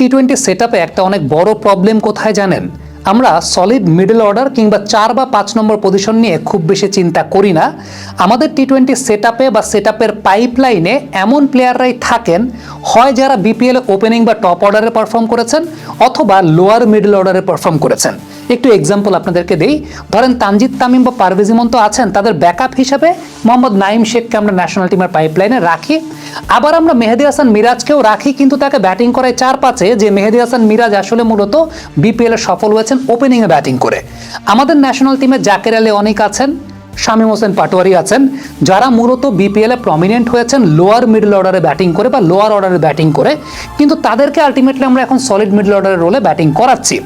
টি twenty set একটা অনেক বড় প্রবলেম কোথায় জানেন? আমরা সলিড মিডল অর্ডার কিংবা চার বা পাঁচ নম্বর পজিশন নিয়ে খুব বেশি চিন্তা করি না। আমাদের টি টোয়েন্টি সেট বা সেট আপের পাইপলাইনে এমন প্লেয়াররাই থাকেন, হয় যারা বিপিএল ওপেনিং বা টপ অর্ডারে পারফর্ম করেছেন, অথবা লোয়ার মিডল অর্ডারে পারফর্ম করেছেন। একটু এক্সাম্পল আপনাদেরকে দেই। ধরেন তানজিদ তামিম বা পারভেজ ইমন তো আছেন, তাদের ব্যাকআপ হিসাবে মোহাম্মদ নাইম শেখকে আমরা ন্যাশনাল টিমের পাইপলাইনে রাখি। আবার আমরা মেহেদি হাসান মিরাজকেও রাখি, কিন্তু তাকে ব্যাটিং করায় চার পাঁচে, যে মেহেদি হাসান মিরাজ আসলে মূলত বিপিএলে সফল হয়েছেন ওপেনিংয়ে ব্যাটিং করে। আমাদের ন্যাশনাল টিমে জাকের আলী অনেক আছেন শামীম হোসেন পাটোয়ারি আছেন, যারা মূলত বিপিএলে প্রমিনেন্ট হয়েছেন লোয়ার মিডল অর্ডারে ব্যাটিং করে বা লোয়ার অর্ডারে ব্যাটিং করে। কিন্তু তাদেরকে আলটিমেটলি আমরা এখন সলিড মিডল অর্ডারের রোলে ব্যাটিং করাচ্ছি।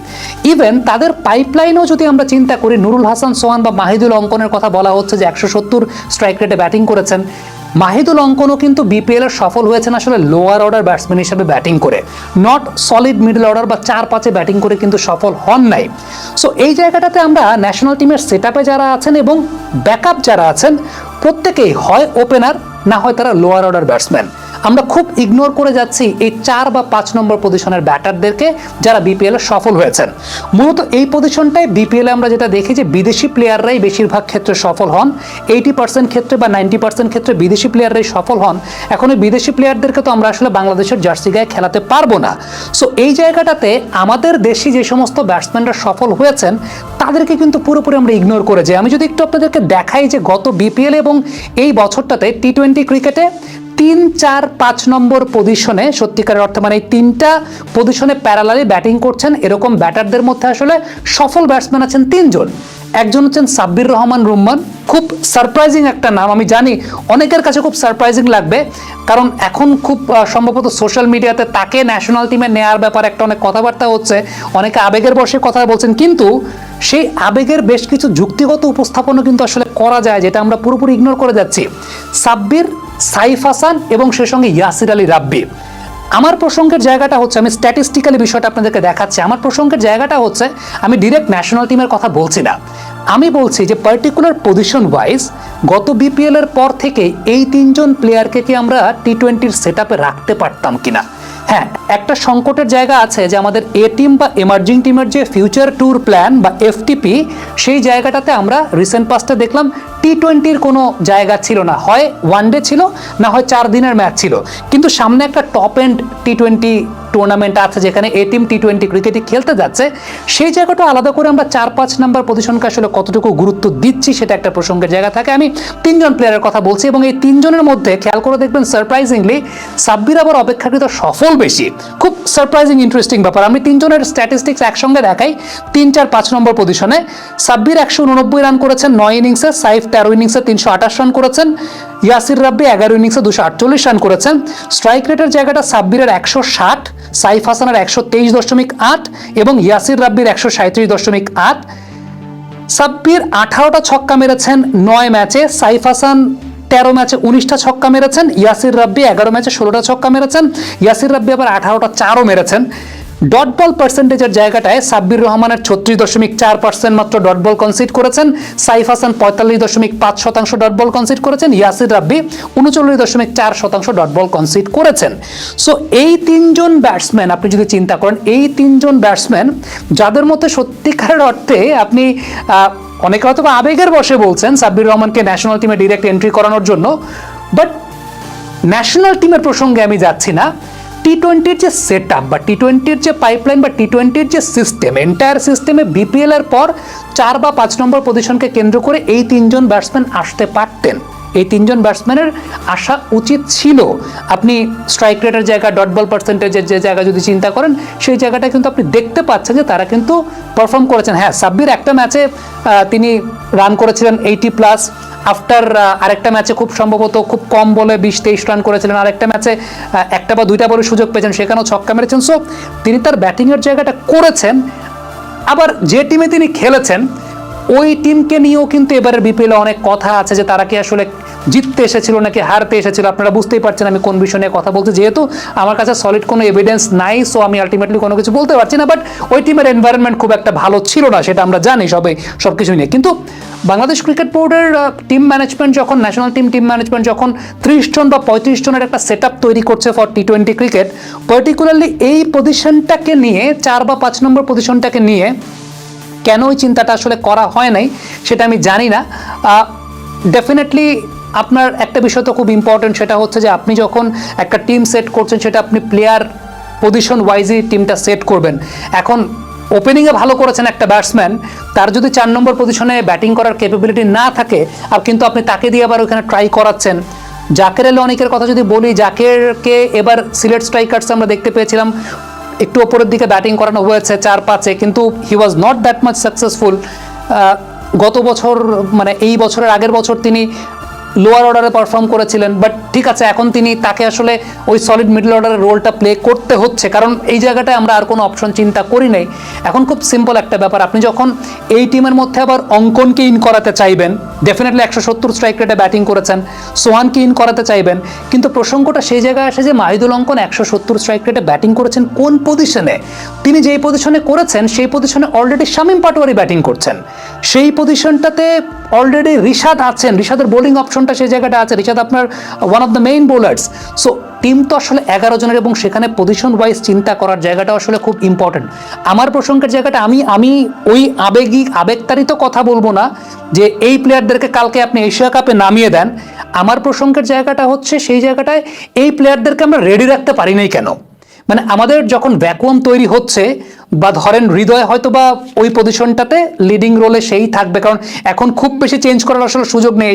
ইভেন তাদের পাইপলাইনেও যদি আমরা চিন্তা করি, নুরুল হাসান সোহান বা মাহিদুল অঙ্কনের কথা বলা হচ্ছে যে একশো সত্তর স্ট্রাইক রেটে ব্যাটিং করেছেন। মাহিদুল অঙ্কনও কিন্তু বিপিএল এর সফল হয়েছেন আসলে লোয়ার অর্ডার ব্যাটসম্যান হিসেবে ব্যাটিং করে। নট সলিড মিডল অর্ডার বা চার পাঁচে ব্যাটিং করে কিন্তু সফল হন নাই। সো এই জায়গাটাতে আমরা ন্যাশনাল টিমের সেট যারা আছেন এবং ব্যাকআপ যারা আছেন প্রত্যেকেই হয় ওপেনার না হয় তারা লোয়ার অর্ডার ব্যাটসম্যান আমরা খুব ইগনোর করে যাচ্ছি এই চার বা পাঁচ নম্বর পজিশনের ব্যাটারদেরকে যারা বিপিএল সফল হয়েছেন। মূলত এই পজিশনটাই বিপিএল আমরা যেটা দেখি যে বিদেশি প্লেয়াররাই বেশিরভাগ ক্ষেত্রে সফল হন এইটি পার্সেন্ট ক্ষেত্রে বা নাইনটি পার্সেন্ট ক্ষেত্রে বিদেশি প্লেয়াররাই সফল হন। এখন এই বিদেশি প্লেয়ারদেরকে তো আমরা আসলে বাংলাদেশের জার্সি গায়ে খেলাতে পারব না। সো এই জায়গাটাতে আমাদের দেশি যে সমস্ত ব্যাটসম্যানরা সফল হয়েছেন, তাদেরকে কিন্তু পুরোপুরি আমরা ইগনোর করে যাই। আমি যদি একটু আপনাদেরকে দেখাই যে গত বিপিএল এবং এই বছরটাতে টি টোয়েন্টি ক্রিকেটে তিন, চার, পাঁচ নম্বর পজিশনে সত্যিকারের অর্থে মানে এই তিনটা পজিশনে প্যারালালি ব্যাটিং করছেন। এরকম ব্যাটারদের মধ্যে আসলে সফল ব্যাটসম্যান আছেন তিনজন। একজন হচ্ছেন সাব্বির রহমান রুম্মান। খুব সারপ্রাইজিং একটা নাম, আমি জানি অনেকের কাছে খুব সারপ্রাইজিং লাগবে। কারণ এখন খুব সম্ভবত সোশ্যাল মিডিয়াতে তাকে ন্যাশনাল টিমে নেয়ার ব্যাপারে একটা অনেক কথাবার্তা হচ্ছে। অনেকে আবেগের বসে কথা বলছেন, কিন্তু সেই আবেগের বেশ কিছু যুক্তিগত উপস্থাপনও কিন্তু আসলে করা যায়, যেটা আমরা পুরোপুরি ইগনোর করে যাচ্ছি। সাব্বির সাইফ হাসান এবং সে সঙ্গে ইয়াসির আলী রাব্বি। আমার প্রসঙ্গের জায়গাটা হচ্ছে, আমি স্ট্যাটিস্টিক্যালি বিষয়টা আপনাদেরকে দেখাচ্ছি। আমার প্রসঙ্গের জায়গাটা হচ্ছে, আমি ডিরেক্ট ন্যাশনাল টিমের কথা বলছি না। আমি বলছি যে পার্টিকুলার পজিশন ওয়াইজ গত বিপিএল এর পর থেকে এই তিনজন প্লেয়ারকে কি আমরা টি টোয়েন্টির সেট রাখতে পারতাম কিনা? হ্যাঁ একটা সংকটের জায়গা আছে যে আমাদের এ টিম বা এমার্জিং টিমের যে ফিউচার ট্যুর প্ল্যান বা এফটিপি সেই জায়গাটাতে আমরা রিসেন্ট পাস্টে দেখলাম টি টোয়েন্টির কোনো জায়গা ছিল না। হয় ওয়ান ডে ছিল, না হয় চার দিনের ম্যাচ ছিল। কিন্তু সামনে একটা top end T twenty tournament আছে যেখানে এ টিম টি টোয়েন্টি ক্রিকেটে খেলতে যাচ্ছে। সেই জায়গাটা আলাদা করে আমরা চার পাঁচ নাম্বার পজিশনকে আসলে কতটুকু গুরুত্ব দিচ্ছি সেটা একটা প্রসঙ্গের জায়গা থাকে। আমি তিনজন প্লেয়ারের কথা বলছি এবং এই তিনজনের মধ্যে খেয়াল করে দেখবেন সারপ্রাইজিংলি সাব্বির আবার অপেক্ষাকৃত সফল বেশি। খুব সারপ্রাইজিং ইন্টারেস্টিং ব্যাপার। আমি তিনজনের স্ট্যাটিস্টিক্স একসঙ্গে দেখাই। তিন, চার, পাঁচ নম্বর পজিশনে সাব্বির একশো উননব্বই রান করেছেন, নয় ইনিংসে সাইফ তেরো ইনিংসে তিনশো আঠাশ রান করেছেন, ইয়াসির রাব্বি এগারো ইনিংসে দুশো আটচল্লিশ রান করেছেন। স্ট্রাইক রেটের জায়গাটা সাব্বিরের একশো ষাট। সাইফ হাসানের একশো তেইশ দশমিক আট এবং ইয়াসির রাব্বির একশো সাঁত্রিশ দশমিক আট। সাব্বির আঠারোটা ছক্কা মেরেছেন, নয় ম্যাচে। সাইফ হাসান তেরো ম্যাচে উনিশটা ছক্কা মেরেছেন, ইয়াসির রাব্বি এগারো ম্যাচে ষোলোটা ছক্কা মেরেছেন, ইয়াসির রাব্বি আবার আঠারোটা চারও মেরেছেন। ডট বল পার্সেন্টেজের জায়গাটায় সাব্বির রহমানের ছত্রিশ দশমিক চার পার্সেন্ট মাত্র ডট বল কনসিড করেছেন, সাইফ হাসান পঁয়তাল্লিশ দশমিক পাঁচ শতাংশ ডট বল কনসিড করেছেন, ইয়াসির রাব্বি উনচল্লিশ দশমিক চার শতাংশ ডট বল কনসিড করেছেন। সো এই তিনজন ব্যাটসম্যান আপনি যদি চিন্তা করেন, এই তিনজন ব্যাটসম্যান যাদের মধ্যে সত্যিকারের অর্থে আপনি অনেকে হয়তো আবেগের বসে বলছেন সাব্বির রহমানকে ন্যাশনাল টিমে ডিরেক্ট এন্ট্রি করানোর জন্য বাট ন্যাশনাল টিমের প্রসঙ্গে আমি যাচ্ছি না। টি টোয়েন্টির যে সেট আপ বা টি টোয়েন্টির যে পাইপলাইন বা টি টোয়েন্টির যে সিস্টেম এন্টায়ার সিস্টেমে বিপিএল এর পর চার বা পাঁচ নম্বর পজিশনকে কেন্দ্র করে এই তিনজন ব্যাটসম্যান আসতে পারতেন। এই তিনজন ব্যাটসম্যানের আসা উচিত ছিল। আপনি স্ট্রাইক রেটের জায়গা ডট বল পার্সেন্টেজের যে জায়গা যদি চিন্তা করেন, সেই জায়গাটা কিন্তু আপনি দেখতে পাচ্ছেন যে তারা কিন্তু পারফর্ম করেছেন। হ্যাঁ সাব্বির একটা ম্যাচে তিনি রান করেছিলেন এইটি প্লাস আফটার আরেকটা ম্যাচে খুব সম্ভবত খুব কম বলে বিশ তেইশ রান করেছিলেন। আরেকটা ম্যাচে একটা বা দুইটা বলে সুযোগ পেয়েছেন, সেখানেও ছক্কা মেরেছেন। সো তিনি তার ব্যাটিংয়ের জায়গাটা করেছেন। আবার যে টিমে তিনি খেলেছেন, ওই টিমকে নিয়েও কিন্তু এবারের বিপিএলে অনেক কথা আছে যে তারা কি আসলে জিততে এসেছিল নাকি হারতে এসেছিল, আপনারা বুঝতেই পারছেন আমি কোন বিষয় নিয়ে কথা বলছি। যেহেতু আমার কাছে সলিড কোনো এভিডেন্স নাই সো আমি আলটিমেটলি কোনো কিছু বলতে পারছি না বাট ওই টিমের এনভায়রনমেন্ট খুব একটা ভালো ছিল না, সেটা আমরা জানি সবাই সব কিছু নিয়ে। কিন্তু বাংলাদেশ ক্রিকেট বোর্ডের টিম ম্যানেজমেন্ট যখন ন্যাশনাল টিম টিম ম্যানেজমেন্ট যখন ত্রিশ জন বা পঁয়ত্রিশ জনের একটা সেট তৈরি করছে for T twenty cricket particularly এই পজিশনটাকে নিয়ে, চার বা পাঁচ নম্বর পজিশনটাকে নিয়ে, কেন ওই চিন্তাটা আসলে করা হয় নাই, সেটা আমি জানি না। ডেফিনেটলি আপনার একটা বিষয় তো খুব ইম্পর্টেন্ট সেটা হচ্ছে যে আপনি যখন একটা টিম সেট করছেন, সেটা আপনি প্লেয়ার পজিশন ওয়াইজই টিমটা সেট করবেন। এখন ওপেনিংয়ে ভালো করেছেন একটা ব্যাটসম্যান তার যদি চার নম্বর পজিশনে ব্যাটিং করার ক্যাপাবিলিটি না থাকে, আর কিন্তু আপনি তাকে দিয়ে আবার ওখানে ট্রাই করাচ্ছেন। জাকের আলী অনেকের কথা যদি বলি, জাকেরকে এবার সিলেট স্ট্রাইকার্স আমরা দেখতে পেয়েছিলাম, একটু ওপরের দিকে ব্যাটিং করানো হয়েছে চার পাঁচে কিন্তু he was not that much successful গত বছর মানে এই বছরের আগের বছর তিনি লোয়ার অর্ডারে পারফর্ম করেছিলেন বাট ঠিক আছে, এখন তিনি তাকে আসলে ওই সলিড মিডল অর্ডারের রোলটা প্লে করতে হচ্ছে, কারণ এই জায়গাটায় আমরা আর কোনো অপশন চিন্তা করি নাই। এখন খুব সিম্পল একটা ব্যাপার, আপনি যখন এই টিমের মধ্যে আবার অঙ্কনকে ইন করাতে চাইবেন ডেফিনেটলি একশো সত্তর স্ট্রাইক রেটে ব্যাটিং করেছেন। সোহানকে ইন করাতে চাইবেন? কিন্তু প্রসঙ্গটা সেই জায়গায় আসে যে মাহিদুল অঙ্কন একশো সত্তর স্ট্রাইক রেটে ব্যাটিং করেছেন কোন পজিশনে তিনি যেই পজিশনে করেছেন, সেই পজিশনে অলরেডি শামীম পাটোয়ারি ব্যাটিং করছেন। সেই পজিশনটাতে অলরেডি রিশাদ আছেন। রিশাদের বোলিং অপশনটা সেই জায়গাটা আছে। রিশাদ আপনার one of the main bowlers so team তো আসলে এগারো জনের এবং সেখানে পজিশন ওয়াইজ চিন্তা করার জায়গাটা আসলে খুব ইম্পর্টেন্ট আমার প্রসঙ্গের জায়গাটা আমি আমি ওই আবেগিক আবেগতারিত কথা বলব না যে এই প্লেয়ারদেরকে কালকে আপনি এশিয়া কাপে নামিয়ে দেন। আমার প্রসঙ্গের জায়গাটা হচ্ছে সেই জায়গাটায় এই প্লেয়ারদেরকে আমরা রেডি রাখতে পারি নাই কেন? মানে আমাদের যখন ভ্যাকুয়াম তৈরি হচ্ছে বা ধরেন হৃদয় হয়তো বা ওই পজিশনটাতে লিডিং রোলে সেই থাকবে, কারণ এখন খুব বেশি চেঞ্জ করার আসলে সুযোগ নেই